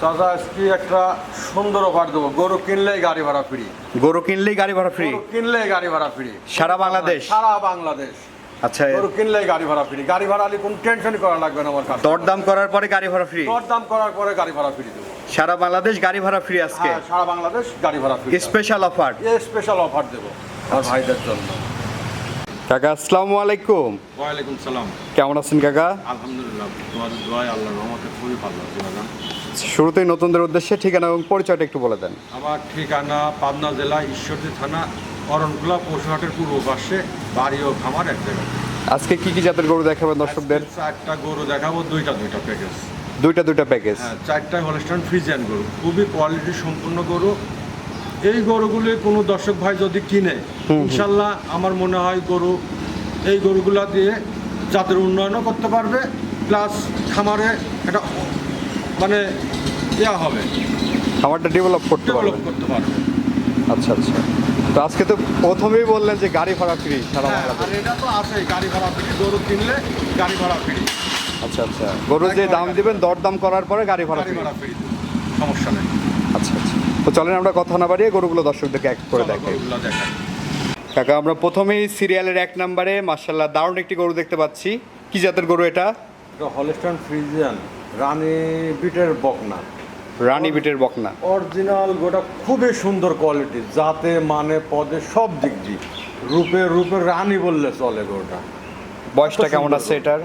চাচা আজকে একটা সুন্দর অফার দেবো। গরু কিনলেই গাড়ি ভাড়া ফ্রি গরু কিনলেই গাড়ি ভাড়া ফ্রি কিনলেই গাড়ি ভাড়া ফ্রি সারা বাংলাদেশ? সারা বাংলাদেশ। আচ্ছা গরু কিনলেই গাড়ি ভাড়া ফ্রি গাড়ি ভাড়া আলি কোনো টেনশন করা লাগবে না আমার কাছে। দরদাম করার পরে গাড়ি ভাড়া ফ্রি দরদাম করার পরে গাড়ি ভাড়া ফ্রি দেবো। সারা বাংলাদেশ গাড়ি ভাড়া ফ্রি আজকে? হ্যাঁ সারা বাংলাদেশ গাড়ি ভাড়া ফ্রি স্পেশাল অফার এ স্পেশাল অফার দেবো আমার ভাইদের জন্য। কাকা আসসালামু আলাইকুম। ওয়ালাইকুম সালাম। কেমন আছেন কাকা? আলহামদুলিল্লাহ তোমাদের দোয়াই আল্লাহর রহমতে খুবই ভালো আছে বাগান। শুরুতেই নতুনদের উদ্দেশ্যে ঠিকানা এবং পরিচয়টা একটু বলে দেন। আমার ঠিকানা পাবনা জেলা ঈশ্বরদী থানা অরণকুলা পশুহাটের পূর্ব পাশে বাড়ি ও খামার এক জায়গায়। আজকে কি কি জাতের গরু দেখাবেন দর্শকদের? চারটা গরু দেখাবো দুইটা দুইটা প্যাকেজ দুইটা দুইটা প্যাকেজ হ্যাঁ চারটা হলস্টান ফ্রিজিয়ান গরু খুবই কোয়ালিটি সম্পূর্ণ গরু। এই গরুগুলি কোনো দর্শক ভাই যদি কিনে ইনশাল্লাহ আমার মনে হয় গরু এই গরুগুলা দিয়ে জাতের উন্নয়নও করতে পারবে প্লাস খামারে একটা মানে ইয়া হবে। খামারটা ডেভেলপ করতে ডেভেলপ করতে পারবে। আচ্ছা আচ্ছা। তো আজকে তো প্রথমেই বললেন যে গাড়ি ভাড়া ফ্রি সারা হ্যাঁ, বাংলাদেশ। আর এটা তো আছেই গাড়ি ভাড়া ফ্রি গরু কিনলে গাড়ি ভাড়া ফ্রি আচ্ছা আচ্ছা। গরু যে দাম দিবেন দরদাম করার পরে গাড়ি ভাড়া ফ্রি ভাড়া ফ্রি সমস্যা নেই। আচ্ছা আচ্ছা। তো চলেন আমরা কথা না বাড়িয়ে গরুগুলো দর্শকদেরকে এক করে দেখাই। কাকা আমরা প্রথমেই সিরিয়ালের এক নম্বরে মার্শাল্লাহ দারুণ একটি গরু দেখতে পাচ্ছি। কি জাতের গরু এটা? Holstein Friesian. রানী বিটের বকনা। রানী বিটের বকনা। অরিজিনাল গোটা খুবই সুন্দর কোয়ালিটি জাতে মানে পদে সব দিক দিয়ে। রূপে রূপে রানী বললে চলে গোটা। বয়সটা কেমন আছে এটার?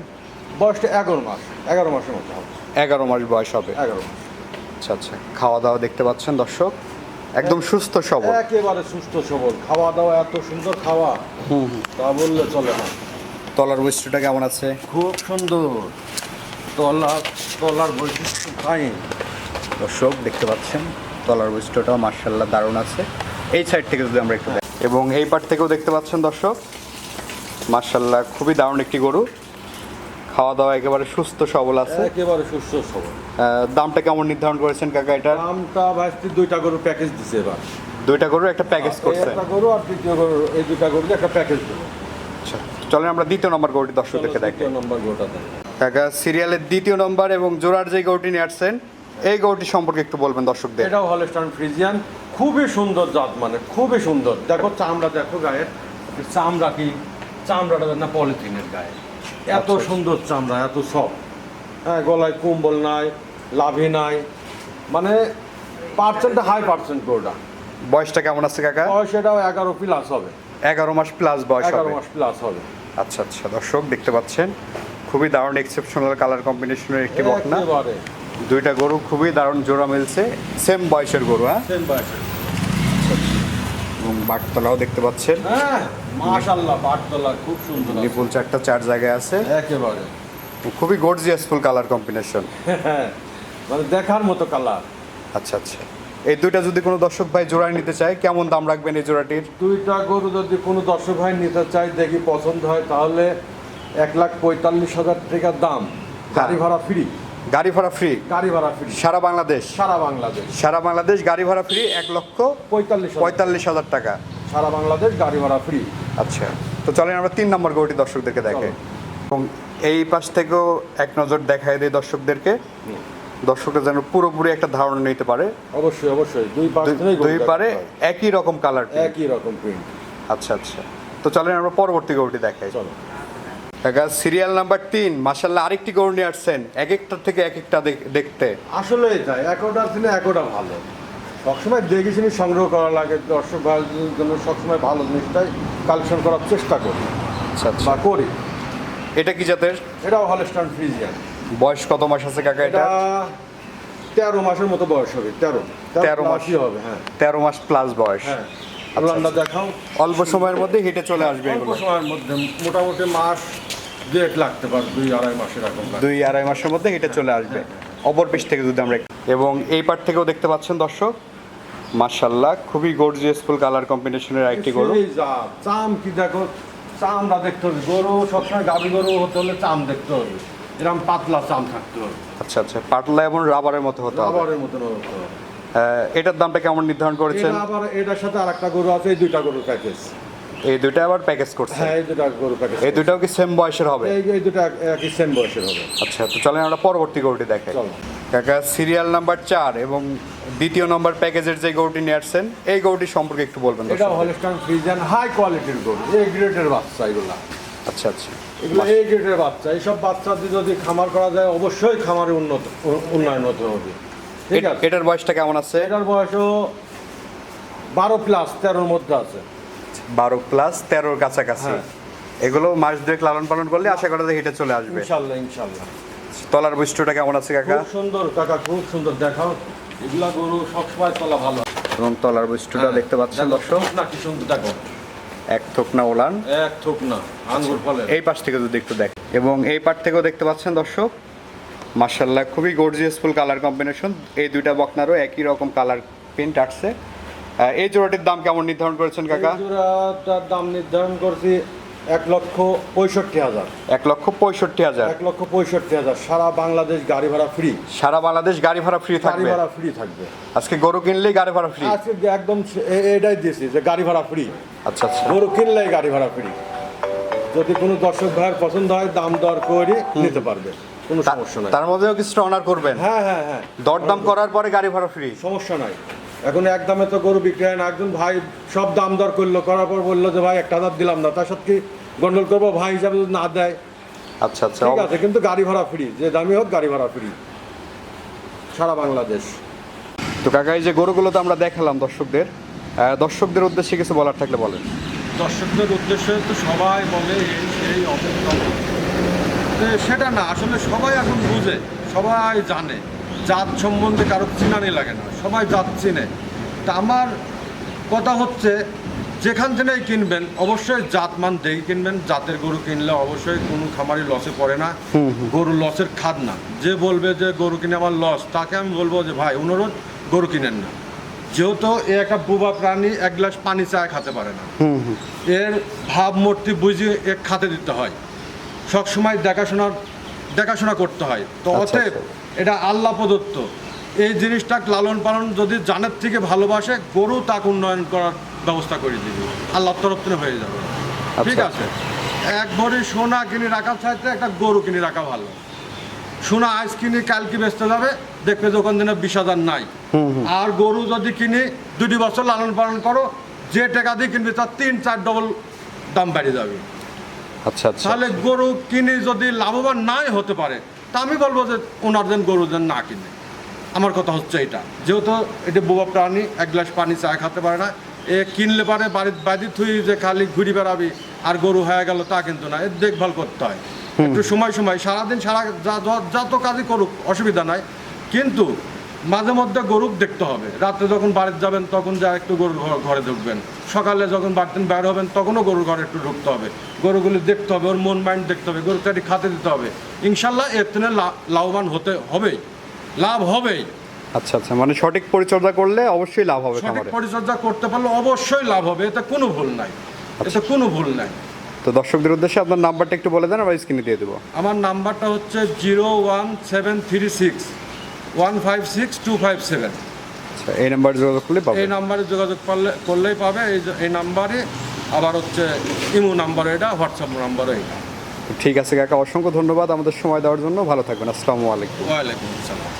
বয়সটা এগারো মাস এগারো মাসের মতো হবে। এগারো মাস বয়স হবে। এগারো মাস। আচ্ছা আচ্ছা খাওয়া দাওয়া দেখতে পাচ্ছেন দর্শক? একদম সুস্থ সবল। একেবারে সুস্থ সবল। খাওয়া দাওয়া এত সুন্দর খাওয়া তা বললে চলে না। তলার বৈশিষ্ট্যটা কেমন আছে? খুব সুন্দর। তলার তলার বৈশিষ্ট্য ফাইন দর্শক দেখতে পাচ্ছেন তলার বৈশিষ্ট্যটাও মার্শাল্লাহ দারুণ আছে। এই সাইড থেকে যদি আমরা একটু এবং এই পার্ট থেকেও দেখতে পাচ্ছেন দর্শক মার্শাল্লাহ খুবই দারুণ একটি গরু। খাওয়া দাওয়া একেবারে সুস্থ সবল আছে। একেবারে সুস্থ সবল। দামটা কেমন নির্ধারণ করেছেন কাকা এটার দামটা ভাবছি দুইটা গরু প্যাকেজ দিছে এবার। দুইটা গরুর একটা প্যাকেজ করছে। একটা গরু আর দ্বিতীয় গরু এই দুইটা গরু একটা প্যাকেজ দেবো। আচ্ছা চলেন আমরা দ্বিতীয় নম্বর গরুটি দর্শকদেরকে দেখে দ্বিতীয় নম্বর গরুটা কাকা সিরিয়ালের দ্বিতীয় নম্বর এবং জোড়ার যে গরুটি নিয়ে আসছেন এই গরুটি সম্পর্কে একটু বলবেন দর্শকদের। এটাও হলস্টান ফ্রিজিয়ান। খুবই সুন্দর জাত মানে খুবই সুন্দর। দেখো চামড়া দেখো গায়ের চামড়া কি? চামড়াটা না পলিথিনের গায়ে। এত আচ্ছা। সুন্দর চামড়া এত সব হ্যাঁ গলায় কুম্বল নাই লাভি নাই। মানে পার্সেন্ট হাই পার্সেন্ট গরুটা বয়সটা কেমন আছে কাকা? বয়স এটাও এগারো প্লাস হবে। এগারো মাস প্লাস বয়স এগারো মাস প্লাস হবে। আচ্ছা আচ্ছা দর্শক দেখতে পাচ্ছেন। খুবই দারুণ এক্সেপশনাল কালার কম্বিনেশনের একটি বকনা। দুইটা গরু খুবই দারুণ জোড়া মিলছে। সেম বয়সের গরু হ্যাঁ? সেম বয়সের। এবং বাটতলাও দেখতে পাচ্ছেন। হ্যাঁ মাশাল্লাহ বাটতলা খুব সুন্দর। নিপুল চারটা চার জায়গায় আছে। একেবারে। খুবই গর্জিয়াসফুল কালার কম্বিনেশন হ্যাঁ মানে দেখার মতো কালার আচ্ছা আচ্ছা। এই দুইটা যদি কোনো দর্শক ভাই জোড়ায় নিতে চায় কেমন দাম রাখবেন এই জোড়াটির? দুইটা গরু যদি কোনো দর্শক ভাই নিতে চায় দেখি পছন্দ হয় তাহলে এক লাখ পঁয়তাল্লিশ হাজার টাকার দাম। গাড়ি ভাড়া ফ্রি। গাড়ি ভাড়া ফ্রি। গাড়ি ভাড়া ফ্রি। সারা বাংলাদেশ। সারা বাংলাদেশ। সারা বাংলাদেশ গাড়ি ভাড়া ফ্রি এক লক্ষ পঁয়তাল্লিশ পঁয়তাল্লিশ হাজার টাকা। সারা বাংলাদেশ গাড়ি ভাড়া ফ্রি। আচ্ছা। তো চলেন আমরা তিন নম্বর গরুটি দর্শকদেরকে দেখে। এবং এই পাশ থেকেও এক নজর দেখায় দিই দর্শকদেরকে। দর্শকরা যেন পুরোপুরি একটা ধারণা নিতে পারে। অবশ্যই অবশ্যই। দুই পাশ দুই- পারে একই রকম কালার একই রকম প্রিন্ট আচ্ছা আচ্ছা। তো চলেন আমরা পরবর্তী গরুটি দেখাই। চলো। কাকা সিরিয়াল নাম্বার তিন মাসাল্লাহ আরেকটি গরু নিয়ে আসছেন এক একটার থেকে এক একটা দেখতে। আসলে তাই একটা ছিল একটা ভালো। সবসময় দেখে শুনে সংগ্রহ করা লাগে দর্শক ভাইদের জন্য সবসময় ভালো জিনিসটাই কালেকশন করার চেষ্টা করি আচ্ছা আচ্ছা। বা করি। এটা কি জাতের? এটাও হলস্টান ফ্রিজিয়ান বয়স কত মাস আছে কাকা এটা? এটা তেরো মাসের মতো বয়স হবে তেরো। তেরো মাসই হবে হ্যাঁ। তেরো মাস প্লাস বয়স। হ্যাঁ। আল্লাহ দেখাও। অল্প সময়ের মধ্যে হেঁটে চলে আসবে অল্প সময়ের মধ্যে মোটামুটি মাস দুয়েক লাগতে পারে দুই আড়াই মাসের দুই আড়াই মাসের মধ্যে হেঁটে চলে আসবে। অপর পিস থেকে যদি আমরা এবং এই পার্ট থেকেও দেখতে পাচ্ছেন দর্শক মার্শাল্লাহ খুবই গর্জিয়াসফুল কালার কম্বিনেশনের একটি গরু। চাম কি দেখো চামড়া দেখতে হবে। গরু সবসময় গাভী গরু হতে হলে চাম দেখতে হবে। এরকম পাতলা চাম থাকতে হবে। আচ্ছা আচ্ছা পাতলা এবং রাবারের মতো হতে হবে। রাবারের মতন হতে হবে। এটার দামটা কেমন নির্ধারণ করেছেন? এটা আবার এটার সাথে আরেকটা গরু আছে এই দুইটা গরুর প্যাকেজ এই দুটো আবার প্যাকেজ করছে? হ্যাঁ এই দুটো গরু প্যাকেজ এই দুইটাও কি সেম বয়সের হবে? এই এই দুটা এক- একই সেম বয়সের হবে। আচ্ছা তো চলেন আমরা পরবর্তী গরুটি দেখাই। চলো। কাকা সিরিয়াল নাম্বার চার এবং দ্বিতীয় নম্বর প্যাকেজের যে গরুটি নিয়ে আসছেন এই গরুটি সম্পর্কে একটু বলবেন এটা। হলস্টাইন ফ্রিজিয়ান হাই কোয়ালিটির গরু এ গ্রেডের বাচ্চা এগুলা। আচ্ছা আচ্ছা। এগুলো এই গ্রেডের বাচ্চা। এইসব বাচ্চা যদি খামার করা যায় অবশ্যই খামারে উন্নত উন্নয়ন হতে হবে। ঠিক আছে? এটার বয়সটা কেমন আছে? এটার বয়সও বারো প্লাস তেরোর মধ্যে আছে। বারো প্লাস তেরোর কাছাকাছি। হ্যাঁ। এগুলো মাস দুয়েক লালন পালন করলে আশা করা যায় হেঁটে চলে আসবে। ইনশাল্লাহ ইনশাল্লাহ। তলার বৈশিষ্ট্যটা কেমন আছে কাকা? খুব সুন্দর কাকা খুব সুন্দর। দেখাও এগুলা গরু সবসময় তোলা ভালো। এবং তলার বৈশিষ্ট্যটা দেখতে পাচ্ছেন দর্শক। না কি সুন্দর দেখো। এক থোক না ওলান। এক থোক না আঙ্গুর ফলে। এই পাশ থেকে যদি একটু দেখ। এবং এই পাশ থেকেও দেখতে পাচ্ছেন দর্শক মার্শাল্লাহ খুবই গর্জিয়াসফুল কালার কম্বিনেশন এই দুইটা বকনারও একই রকম কালার প্রিন্ট আসছে। এই জোড়াটির দাম কেমন নির্ধারণ করেছেন কাকা? জোড়াটার দাম নির্ধারণ করছি এক লক্ষ পঁয়ষট্টি হাজার। এক লক্ষ পঁয়ষট্টি হাজার। এক লক্ষ পঁয়ষট্টি হাজার। সারা বাংলাদেশ গাড়ি ভাড়া ফ্রি। সারা বাংলাদেশ গাড়ি ভাড়া ফ্রি গাড়ি থাকবে ভাড়া ফ্রি থাকবে। আজকে গরু কিনলেই গাড়ি ভাড়া ফ্রি আজকে একদম এটাই দিয়েছি যে গাড়ি ভাড়া ফ্রি আচ্ছা আচ্ছা। গরু কিনলেই গাড়ি ভাড়া ফ্রি যদি কোনো দর্শক ভাইয়ের পছন্দ হয় দাম দর করে নিতে পারবে। কোনো সমস্যা নাই। তার মধ্যেও কিছুটা অনার করবেন? হ্যাঁ হ্যাঁ হ্যাঁ। দরদাম করার পরে গাড়ি ভাড়া ফ্রি সমস্যা নাই। এখন এক দামে তো গরু বিক্রি হয় না। একজন ভাই সব দাম দর করল করার পর বলল যে ভাই একটা হাজার দিলাম না। তার সাথে কি গন্ডল করব ভাই হিসাবে যদি না দেয় আচ্ছা আচ্ছা ঠিক আছে কিন্তু গাড়ি ভাড়া ফ্রি। যে দামি হোক গাড়ি ভাড়া ফ্রি। সারা বাংলাদেশ। তো কাকা এই যে গরুগুলো তো আমরা দেখালাম দর্শকদের। দর্শকদের উদ্দেশ্যে কিছু বলার থাকলে বলেন। দর্শকদের উদ্দেশ্যে তো সবাই বলে এই সেই। তো সেটা না আসলে সবাই এখন বুঝে সবাই জানে। জাত সম্বন্ধে কারও চিনানি লাগে না সবাই জাত চিনে। তা আমার কথা হচ্ছে যেখান থেকেই কিনবেন অবশ্যই জাত মান দেখে কিনবেন জাতের গরু কিনলে অবশ্যই কোনো খামারি লসে পড়ে না গরু লসের খাদ না। যে বলবে যে গরু কিনে আমার লস তাকে আমি বলব যে ভাই অনুরোধ গরু কিনেন না। যেহেতু এ একটা বুবা প্রাণী এক গ্লাস পানি চায় খেতে পারে না। এর ভাবমূর্তি বুঝিয়ে এক খাতে দিতে হয়। সবসময় দেখাশোনার দেখাশোনা করতে হয়। তো আচ্ছা, অতএব এটা আল্লাহ প্রদত্ত। এই জিনিসটা লালন পালন যদি জানের থেকে ভালোবাসে গরু তাকে উন্নয়ন করার ব্যবস্থা করে দিবে। আল্লাহর তরফ থেকে হয়ে যাবে। ঠিক আচ্ছা। আছে এক ভরি সোনা কিনে রাখার চাইতে একটা গরু কিনে রাখা ভালো। সোনা আজ কিনে কালকে বেচতে যাবে দেখবে যে ওখান দিনে বিশ হাজার নাই। আর গরু যদি কিনে দুটি বছর লালন পালন করো যে টাকা দিয়ে কিনবে তার তিন চার ডবল দাম বেড়ে যাবে। আচ্ছা আচ্ছা। তাহলে গরু কিনে যদি লাভবান নাই হতে পারে তা আমি বলব যে ওনার যেন গরু যেন না কিনে। আমার কথা হচ্ছে এটা। যেহেতু এটা বোবা প্রাণী এক গ্লাস পানি চা খাতে পারে না। এ কিনলে পারে বাড়ির বাড়ি থুই যে খালি ঘুরি বেড়াবি আর গরু হয়ে গেল তা কিন্তু না এর দেখভাল করতে হয়। একটু সময় সময় সারাদিন সারা যা- যত কাজই করুক অসুবিধা নাই। কিন্তু মাঝে মধ্যে গরু দেখতে হবে। রাত্রে যখন বাড়িতে যাবেন তখন যা একটু গরুর ঘরে ঢুকবেন। সকালে যখন বাড়তেন বের হবেন তখনও গরুর ঘরে একটু ঢুকতে হবে। গরুগুলি দেখতে হবে ওর মন মাইন্ড দেখতে হবে গরু চাটি খাতে দিতে হবে। ইনশাল্লাহ এর থেকে লাভবান হতে হবেই লাভ হবেই আচ্ছা আচ্ছা মানে সঠিক পরিচর্যা করলে অবশ্যই লাভ হবে সঠিক পরিচর্যা করতে পারলে অবশ্যই লাভ হবে এতে কোনো ভুল নাই। এতে কোনো ভুল নাই। তো দর্শকদের উদ্দেশ্যে আপনার নাম্বারটা একটু বলে দেন আমরা স্ক্রিনে দিয়ে দেবো। আমার নাম্বারটা হচ্ছে zero one seven three six. One five six two five seven. আচ্ছা এই নাম্বারে যোগাযোগ করলে পাবে। এই নাম্বারে যোগাযোগ করলে করলেই পাবে। এই এই নাম্বারে আবার হচ্ছে ইমো নাম্বার এটা হোয়াটসঅ্যাপ নাম্বারও এটা। ঠিক আছে কাকা অসংখ্য ধন্যবাদ আমাদের সময় দেওয়ার জন্য। ভালো থাকবেন আসসালামু আলাইকুম। ওয়ালাইকুম আসসালাম।